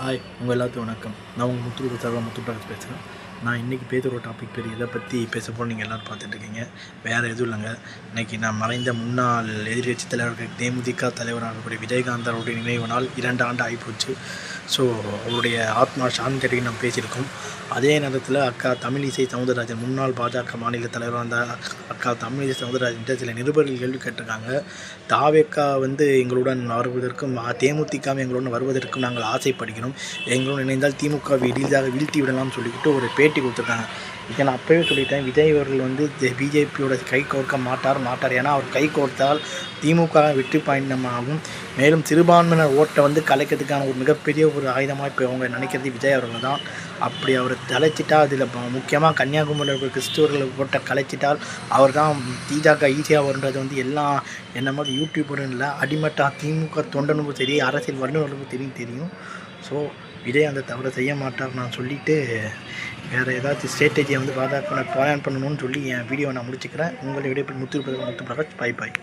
Hi உங்கள் எல்லாத்தையும் வணக்கம். நான் உங்கள் முத்துருட சர்வா முத்துப்பிரகாஷ் பேசுகிறேன் நான் இன்றைக்கி பேசுகிற டாபிக் பேர் எதை பற்றி பேச போகிறோம் நீங்கள் எல்லோரும் பார்த்துட்ருக்கீங்க வேறு எதுவும் இல்லைங்க. இன்றைக்கி நான் மறைந்த முன்னாள் எதிர்கட்சி தலைவர்கள் தேமுதிக தலைவராக இருக்கக்கூடிய விஜயகாந்த் அவருடைய நினைவு நாள் இரண்டு ஆண்டு ஆகிப்போச்சு. ஸோ அவருடைய ஆத்மா சாந்தி நம்ம பேசியிருக்கோம். அதே நேரத்தில் அக்கா தமிழிசை சவுந்தரராஜன் முன்னாள் பாஜக மாநில தலைவராக இருந்த அக்கா தமிழிசை சவுந்தரராஜன் சில நிருபர்கள் கேள்வி கேட்டிருக்காங்க. தாவேக்கா வந்து எங்களுடன் வருவதற்கும் தேமுதிகவும் எங்களுடன் வருவதற்கும் நாங்கள் ஆசைப்படுகிறோம். எங்களுடன் இணைந்தால் திமுக எளிதாக வீழ்த்தி விடலாம்னு சொல்லிக்கிட்டு ஒரு பே பேட்டி கொடுத்துருக்காங்க. இதை நான் அப்போவே சொல்லிட்டேன். விஜய் அவர்கள் வந்து பிஜேபியோட கை கோர்க்க மாட்டார் மாட்டார். ஏன்னா அவர் கை கோர்த்தால் திமுக வெற்றி பயணமாகும் மேலும் சிறுபான்மையினர் ஓட்டை வந்து கலைக்கிறதுக்கான ஒரு மிகப்பெரிய ஒரு ஆயுதமாக இப்போ அவங்க நினைக்கிறது விஜய் அவர்கள் தான். அப்படி அவர் தலைச்சிட்டா அதில் முக்கியமாக கன்னியாகுமரியில் இருக்கிற ஓட்டை கலைச்சிட்டால் அவர் தான் திஜாக ஈஸியாக வருன்றது வந்து எல்லாம் என்ன மாதிரி யூடியூபரும் இல்லை அடிமட்டா திமுக தொண்டனுக்கும் சரி அரசியல் வல்லுநர்களுக்கும் தெரியும் தெரியும். ஸோ விஜய் அந்த தவறை செய்ய மாட்டார் நான் சொல்லிவிட்டு வேறு ஏதாச்சும் ஸ்ட்ராட்டஜியை வந்து பாஜக பிளான் பண்ணணும்னு சொல்லி என் வீடியோவை நான் முடிச்சுக்கிறேன். உங்களை விடைபெற்று முத்து முத்து பிரகாஷ். பாய் பாய்